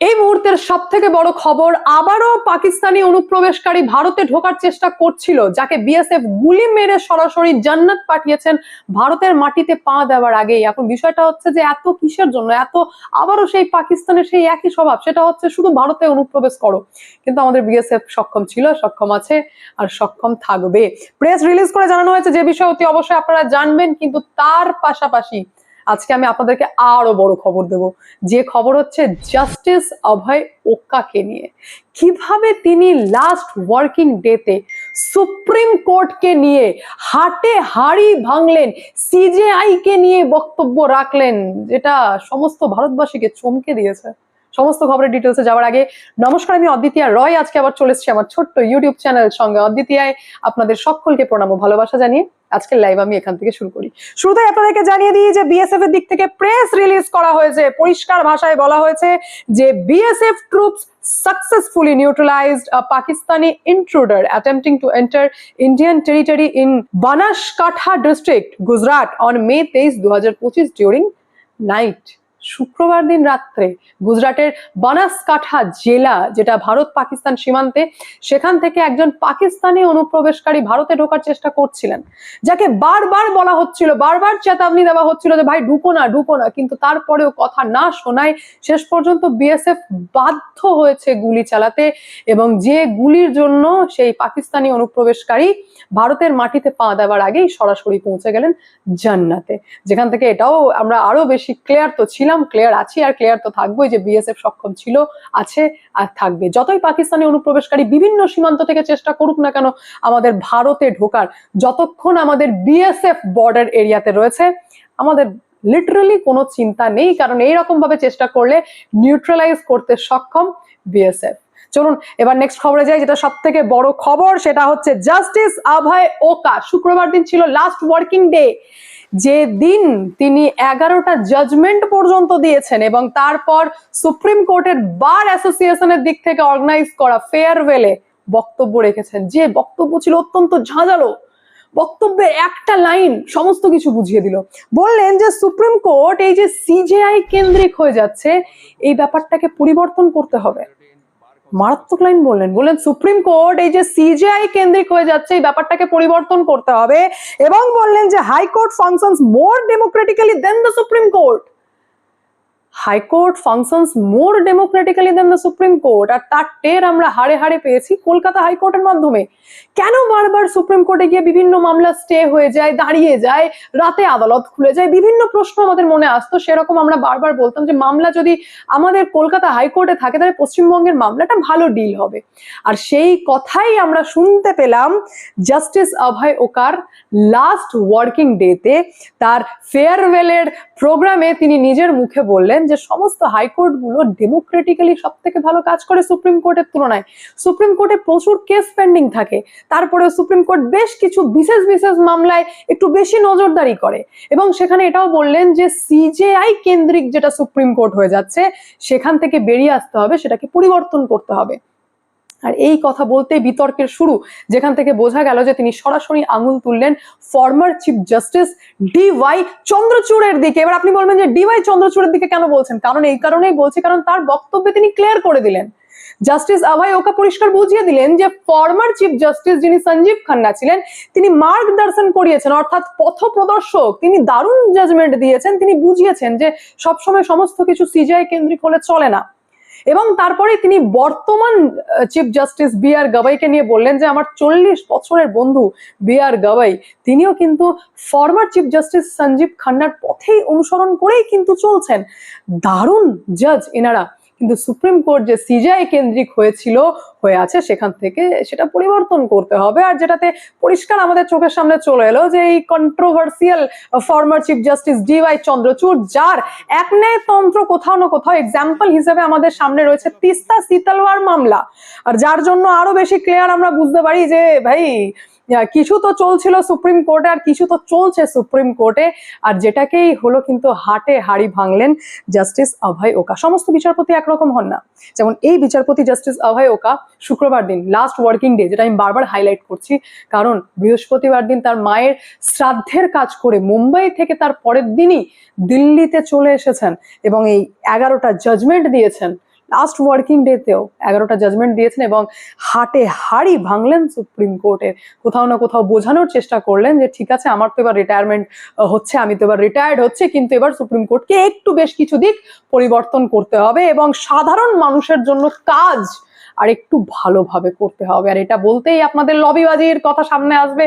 এই মুহূর্তের সব থেকে বড় খবর, আবারও পাকিস্তানি অনুপ্রবেশকারী ভারতে ঢোকার চেষ্টা করছিল, যাকে বিএসএফ গুলি মেরে সরাসরি জান্নাত পাঠিয়েছেন ভারতের মাটিতে পা দেওয়ার আগেই। এখন বিষয়টা হচ্ছে যে এত কিসের জন্য, এত আবারও সেই পাকিস্তানের সেই একই স্বভাব, সেটা হচ্ছে শুধু ভারতে অনুপ্রবেশ করো। কিন্তু আমাদের বিএসএফ সক্ষম ছিল, সক্ষম আছে আর সক্ষম থাকবে। প্রেস রিলিজ করে জানানো হয়েছে যে বিষয়ে অতি অবশ্যই আপনারা জানবেন, কিন্তু তার পাশাপাশি আজকে আমি আপনাদেরকে আরও বড় খবর দেব। যে খবর হচ্ছে জাস্টিস অভয় ওক্কাকে নিয়ে। কীভাবে তিনি লাস্ট ওয়ার্কিং ডেতে সুপ্রিম কোর্টকে নিয়ে হাটে হাড়ি ভাঙলেন সিজেআই কে নিয়ে বক্তব্য রাখলেন, যেটা সমস্ত ভারতবাসীকে চমকে দিয়েছে। সমস্ত খবরের ডিটেলসে যাওয়ার আগে নমস্কার আমি অদ্বিতীয়া রয়। আজকে আবার চলে এসেছি আমার ছোট্ট ইউটিউব চ্যানেল সঙ্গে। অদ্বিতীয়ায় আপনাদের সকলকে প্রণাম ও ভালোবাসা জানিয়ে আজকের লাইভ আমি এখান থেকে শুরু করি। শুরুতে আপনাদেরকে জানিয়ে দিই যে বিএসএফ এর দিক থেকে প্রেস রিলিজ করা হয়েছে। পরিষ্কার ভাষায় বলা হয়েছে যে BSF troops successfully neutralized a Pakistani intruder attempting to enter Indian territory in Banaskantha district, Gujarat on May 23, 2025 during night. শুক্রবার দিন রাত্রে গুজরাটের বানাসকাঠা জেলা, যেটা ভারত পাকিস্তান সীমান্তে, সেখান থেকে একজন পাকিস্তানি অনুপ্রবেশকারী ভারতে ঢোকার চেষ্টা করছিলেন, যাকে বারবার বলা হচ্ছিল, বারবার চেতাবনি দেওয়া হচ্ছিল যে, ভাই, ঢুকো না ঢুকো না। কিন্তু তারপরেও কথা না শোনায় শেষ পর্যন্ত বিএসএফ বাধ্য হয়েছে গুলি চালাতে এবং যে গুলির জন্য সেই পাকিস্তানি অনুপ্রবেশকারী ভারতের মাটিতে পা দেওয়ার আগেই সরাসরি পৌঁছে গেলেন জান্নাতে, যেখান থেকে এটাও আমরা আরও বেশি ক্লিয়ার তো ছিলাম। ক্লিয়ার আছি আর ক্লিয়ার তো থাকবোই যে বিএসএফ সক্ষম ছিল, আছে আর থাকবে। যতই পাকিস্তানি অনুপ্রবেশকারী বিভিন্ন সীমান্ত থেকে চেষ্টা করুক না কেন, আমাদের ভারতে ঢোকার যতক্ষণ আমাদের বিএসএফ বর্ডার এরিয়াতে রয়েছে, আমাদের লিটারালি কোনো চিন্তা নেই, কারণ এইরকম ভাবে চেষ্টা করলে নিউট্রালাইজ করতে সক্ষম বিএসএফ চলুন, এবার নেক্সট খবরে যাই, যেটা সব থেকে বড় খবর, সেটা হচ্ছে জাস্টিস আভয় ওকা শুক্রবার দিন ছিল লাস্ট ওয়ার্কিং ডে যে দিন তিনি এগারোটা জাজমেন্ট পর্যন্ত দিয়েছেন এবং তারপর সুপ্রিম কোর্টের বার অ্যাসোসিয়েশনের দিক থেকে অর্গানাইজ করা ফেয়ারওয়েলে বক্তব্য রেখেছেন। যে বক্তব্য ছিল অত্যন্ত ঝাঁঝালো। বক্তব্যের একটা লাইন সমস্ত কিছু বুঝিয়ে দিল। বললেন যে সুপ্রিম কোর্ট এই যে সিজেআই কেন্দ্রিক হয়ে যাচ্ছে, এই ব্যাপারটাকে পরিবর্তন করতে হবে। মারাত্মক লাইন বললেন। বললেন সুপ্রিম কোর্ট এই যে সিজিআই কেন্দ্রিক হয়ে যাচ্ছে, এই ব্যাপারটাকে পরিবর্তন করতে হবে এবং বললেন যে high court function more democratically than the supreme court high court functions more democratically than the supreme court আর তার টের আমরা হাড়ে হাড়ে পেয়েছি কলকাতা হাইকোর্টের মাধ্যমে। কেন বারবার সুপ্রিম কোর্টে গিয়ে বিভিন্ন মামলা স্টে হয়ে যায়, দাঁড়িয়ে যায়, রাতে আদালত খুলে যায়, বিভিন্ন প্রশ্ন আমাদের মনে আসতো, সেরকম আমরা বারবার বলতাম যে মামলা যদি আমাদের কলকাতা হাইকোর্টে থাকে, তাহলে পশ্চিমবঙ্গের মামলাটা ভালো ডিল হবে। আর সেই কথাই আমরা শুনতে পেলাম জাস্টিস অভয় ওকার লাস্ট ওয়ার্কিং ডেতে তার ফেয়ারওয়েলের প্রোগ্রামে তিনি নিজের মুখে বললেন যে সমস্ত হাইকোর্টগুলো ডেমোক্রেটিক্যালি সব থেকে ভালো কাজ করে সুপ্রিম কোর্টের তুলনায়। সুপ্রিম কোর্টে প্রচুর কেস পেন্ডিং থাকে। তারপরে সুপ্রিম কোর্ট বেশ কিছু বিশেষ বিশেষ মামলায় একটু বেশি নজরদারি করে। এবং সেখানে এটাও বললেন যে সিজেআই কেন্দ্রিক যেটা সুপ্রিম কোর্ট হয়ে যাচ্ছে, সেখান থেকে বেরিয়ে আসতে হবে, সেটাকে পরিবর্তন করতে হবে। আর এই কথা বলতেই বিতর্কের শুরু, যেখান থেকে বোঝা গেল যে তিনি সরাসরি আঙুল তুললেন former chief justice D Y চন্দ্রচূড়ের দিকে। এবার আপনি বলবেন যে ডি ওয়াই চন্দ্রচূড়ের দিকে কেন বলছেন? কারণ এই কারণেই বলছি, কারণ তার বক্তব্যে তিনি ক্লিয়ার করে দিলেন। জাস্টিস আভাই ওকা পরিষ্কার বুঝিয়ে দিলেন যে ফর্মার চিফ জাস্টিস যিনি সঞ্জীব খান্না ছিলেন, তিনি মার্গদর্শন করিয়েছেন, অর্থাৎ পথ প্রদর্শক, তিনি দারুণ জাজমেন্ট দিয়েছেন, তিনি বুঝিয়েছেন যে সবসময় সমস্ত কিছু সিজিআই কেন্দ্রিক হলে চলে না। এবং তারপরে তিনি বর্তমান চিফ জাস্টিস বি আর গাবাইকে নিয়ে বললেন যে, আমার চল্লিশ বছরের বন্ধু বি আর গাবাই তিনিও কিন্তু ফর্মার চিফ জাস্টিস সঞ্জীব খান্নার পথেই অনুসরণ করেই কিন্তু চলছেন। দারুণ জাজ এনারা। কিন্তু সুপ্রিম কোর্ট যে সিজিআই কেন্দ্রিক হয়েছিল, হয়ে আছে, সেখান থেকে সেটা পরিবর্তন করতে হবে। আর যেটাতে পরিষ্কার আমাদের চোখের সামনে চলে এলো যে এই controversial former chief justice D Y Chandrachud, যার এক তন্ত্র কোথাও না কোথাও এক্সাম্পল হিসেবে আমাদের সামনে রয়েছে তিস্তা শীতলওয়ার মামলা। আর যার জন্য আরও বেশি ক্লিয়ার আমরা বুঝতে পারি যে, ভাই কিছু তো চলছিল সুপ্রিম কোর্টে আর কিছু তো চলছে সুপ্রিম কোর্টে। আর যেটাকেই হলো কিন্তু হাটে হাড়ি ভাঙলেন জাস্টিস অভয় ওকা। সমস্ত বিচারপতি একরকম হন না। যেমন এই বিচারপতি জাস্টিস অভয় ওকা শুক্রবার দিন লাস্ট ওয়ার্কিং ডে যেটা আমি বারবার হাইলাইট করছি। কারণ বৃহস্পতিবার দিন তার মায়ের শ্রাদ্ধের কাজ করে মুম্বাই থেকে তার পরের দিনই দিল্লিতে চলে এসেছেন এবং এই এগারোটা জাজমেন্ট দিয়েছেন। লাস্ট ওয়ার্কিং ডেতেও এগারোটা জাজমেন্ট দিয়েছেন এবং হাটে হাড়ি ভাঙলেন সুপ্রিম কোর্টের কোথাও না কোথাও বোঝানোর চেষ্টা করলেন যে, ঠিক আছে, আমার তো এবার রিটায়ারমেন্ট হচ্ছে, আমি তো এবার রিটায়ার্ড হচ্ছে, কিন্তু এবার সুপ্রিম কোর্টকে একটু বেশ কিছু দিক পরিবর্তন করতে হবে এবং সাধারণ মানুষের জন্য কাজ আর একটু ভালোভাবে করতে হবে। আর এটা বলতেই আপনাদের লবিবাজির কথা সামনে আসবে,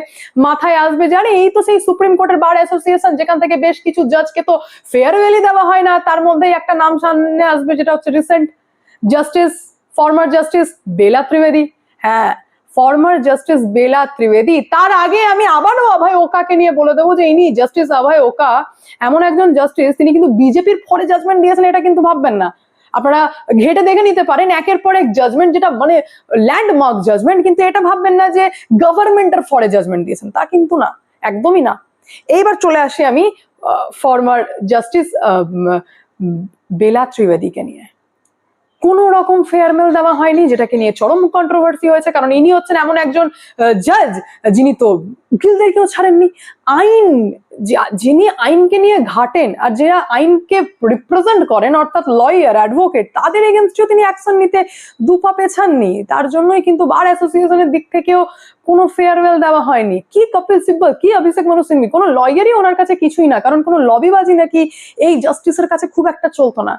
মাথায় আসবে জানি এই তো সেই সুপ্রিম কোর্টের বার অ্যাসোসিয়েশন যেখান থেকে বেশ কিছু জাজকে তো ফেয়ারওয়েলই দেওয়া হয় না। তার মধ্যেই একটা নাম সামনে আসবে, যেটা হচ্ছে recent justice former justice Bela Trivedi হ্যাঁ ফর্মার জাস্টিস বেলা ত্রিবেদী তার আগে আমি আবারও অভয় ওকাকে নিয়ে বলে দেবো যে ইনি জাস্টিস অভয় ওকা, এমন একজন জাস্টিস তিনি কিন্তু বিজেপির ফরে জাজমেন্ট দিয়েছেন, এটা কিন্তু ভাববেন না। আপনারা ঘেটে দেখে নিতে পারেন, একের পর এক জাজমেন্ট যেটা মানে ল্যান্ডমার্ক জাজমেন্ট কিন্তু এটা ভাববেন না যে গভর্নমেন্টের ফরে জাজমেন্ট দিয়েছেন, তা কিন্তু না, একদমই না। এইবার চলে আসি আমি ফর্মার জাস্টিস বেলা ত্রিবেদীকে নিয়ে। কোনো রকম ফেয়ারমেল দেওয়া হয়নি, যেটাকে নিয়ে চরম কন্ট্রোভার্সি হয়েছে। কারণ ইনি হচ্ছেন এমন একজন জাজ যিনি তো উকিলদেরকেও ছাড়েননি। আইন যিনি আইনকে নিয়ে ঘাটেন আর যারা আইনকে রিপ্রেজেন্ট করেন, অর্থাৎ লয়ার অ্যাডভোকেট তাদের এগেনস্টেও তিনি অ্যাকশন নিতে দুপা পেছাননি। তার জন্যই কিন্তু বার অ্যাসোসিয়েশনের দিক থেকেও কোনো ফেয়ারওয়েল দেওয়া হয়নি। কি কপিল সিব্বল, কি অভিষেক মনু সিংভি? কোনো লয়ারই ওনার কাছে কিছুই না, কারণ কোনো লবিবাজি নাকি এই জাস্টিসের কাছে খুব একটা চলতো না।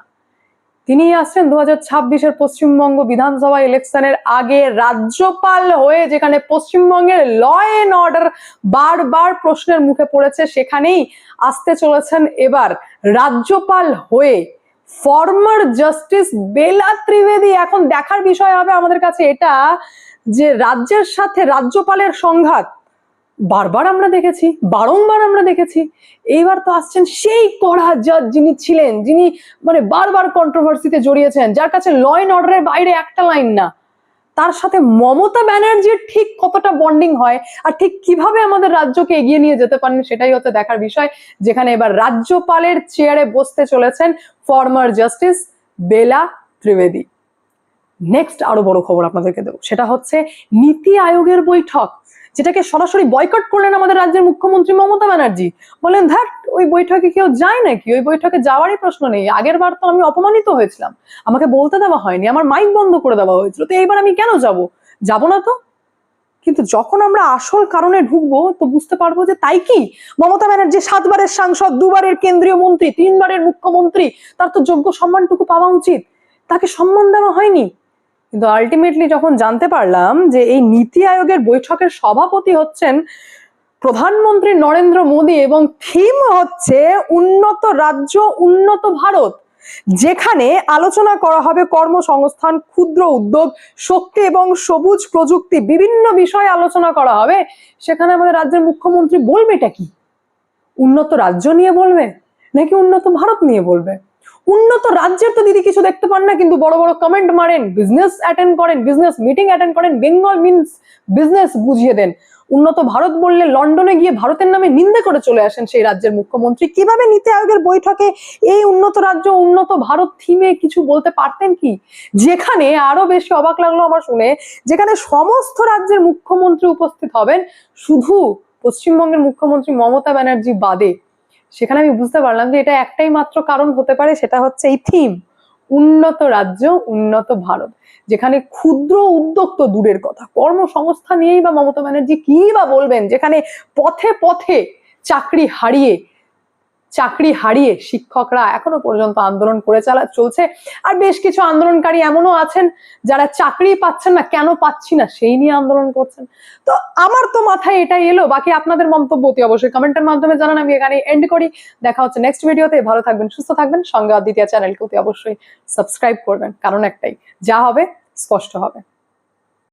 তিনি আসছেন দু হাজার ছাব্বিশের পশ্চিমবঙ্গ বিধানসভা ইলেকশনের আগে রাজ্যপাল হয়ে, যেখানে পশ্চিমবঙ্গের ল এন্ড অর্ডার বারবার প্রশ্নের মুখে পড়েছে, সেখানেই আসতে চলেছেন এবার রাজ্যপাল হয়ে। ফর্মার জাস্টিস বেলা ত্রিবেদী, এখন দেখার বিষয় হবে আমাদের কাছে এটা যে রাজ্যের সাথে রাজ্যপালের সংঘাত বারবার আমরা দেখেছি, বারংবার আমরা দেখেছি। এইবার তো আসছেন সেই কড়া জাজ যিনি ছিলেন, যিনি মানে বারবার কন্ট্রোভার্সিতে জড়িয়েছেন, যার কাছে ল অ্যান্ড অর্ডারের বাইরে একটা লাইন না। তার সাথে মমতা ব্যানার্জির ঠিক কতটা বন্ডিং হয় আর ঠিক কীভাবে আমাদের রাজ্যকে এগিয়ে নিয়ে যেতে পারেন সেটাই হচ্ছে দেখার বিষয়, যেখানে এবার রাজ্যপালের চেয়ারে বসতে চলেছেন former justice Bela Trivedi. Next আরও বড় খবর আপনাদেরকে দেবো, সেটা হচ্ছে নীতি আয়োগের বৈঠক। যেটাকে সরাসরি বয়কট করলেন আমাদের রাজ্যের মুখ্যমন্ত্রী মমতা ব্যানার্জি। বলেন ধ্যাট ওই বৈঠকে কেউ যায় নাকি? ওই বৈঠকে যাওয়ারই প্রশ্ন নেই। আগের বার তো আমি অপমানিত হয়েছিলাম। আমাকে বলতে দেওয়া হয়নি। আমার মাইক বন্ধ করে দেওয়া হয়েছিল। তো এইবার আমি কেন যাব? যাব না তো? কিন্তু যখন আমরা আসল কারণে ঢুকবো, তো বুঝতে পারব যে তাই কি? মমতা ব্যানার্জি সাতবারের সাংসদ, দুবারের কেন্দ্রীয় মন্ত্রী, তিনবারের মুখ্যমন্ত্রী, তার তো যোগ্য সম্মানটুকু পাওয়া উচিত। তাকে সম্মান দেওয়া হয়নি। কিন্তু আলটিমেটলি যখন জানতে পারলাম যে এই নীতি আয়োগের বৈঠকের সভাপতি হচ্ছেন প্রধানমন্ত্রী নরেন্দ্র মোদী এবং থিম হচ্ছে উন্নত রাজ্য, উন্নত ভারত, যেখানে আলোচনা করা হবে কর্মসংস্থান, ক্ষুদ্র উদ্যোগ, শক্তি এবং সবুজ প্রযুক্তি, বিভিন্ন বিষয়ে আলোচনা করা হবে। সেখানে আমাদের রাজ্যের মুখ্যমন্ত্রী বলবেটা কি? উন্নত রাজ্য নিয়ে বলবে নাকি উন্নত ভারত নিয়ে বলবে? উন্নত রাজ্যের তো দিদি কিছু দেখতে পান না, কিন্তু বড় বড় কমেন্ট মারেন বিজনেস অ্যাটেন্ড করেন বিজনেস মিটিং অ্যাটেন্ড করেন বেঙ্গল মিনস বিজনেস বুঝিয়ে দেন। উন্নত ভারত বললে লন্ডনে গিয়ে ভারতের নামে নিন্দে করে চলে আসেন সেই রাজ্যের মুখ্যমন্ত্রী। কীভাবে নীতি আয়োগের বৈঠকে এই উন্নত রাজ্য, উন্নত ভারত থিমে কিছু বলতে পারতেন কি? যেখানে আরও বেশি অবাক লাগল আমার শুনে, যেখানে সমস্ত রাজ্যের মুখ্যমন্ত্রী উপস্থিত হবেন, শুধু পশ্চিমবঙ্গের মুখ্যমন্ত্রী মমতা ব্যানার্জি বাদে। সেখানে আমি বুঝতে পারলাম যে এটা একটাই মাত্র কারণ হতে পারে, সেটা হচ্ছে এই থিম উন্নত রাজ্য, উন্নত ভারত। যেখানে ক্ষুদ্র উদ্যোগ তো দূরের কথা, কর্মসংস্থা নিয়েই বা মমতা ব্যানার্জি কি বা বলবেন, যেখানে পথে পথে চাকরি হারিয়ে চাকরি হারিয়ে শিক্ষকরা এখনও পর্যন্ত আন্দোলন করে চালা চলছে। আর বেশ কিছু আন্দোলনকারী এমনও আছেন যারা চাকরি পাচ্ছেন না, কেন পাচ্ছি না, সেই নিয়ে আন্দোলন করছেন। তো আমার তো মাথায় এটাই এলো। বাকি আপনাদের মন্তব্য অতি অবশ্যই কমেন্টের মাধ্যমে জানান। আমি এখানে এন্ড করি। দেখা হচ্ছে নেক্সট ভিডিওতে ভালো থাকবেন, সুস্থ থাকবেন। সঙ্গে অদ্বিতীয় চ্যানেলকে অতি অবশ্যই সাবস্ক্রাইব করবেন। কারণ একটাই, যা হবে, স্পষ্ট হবে।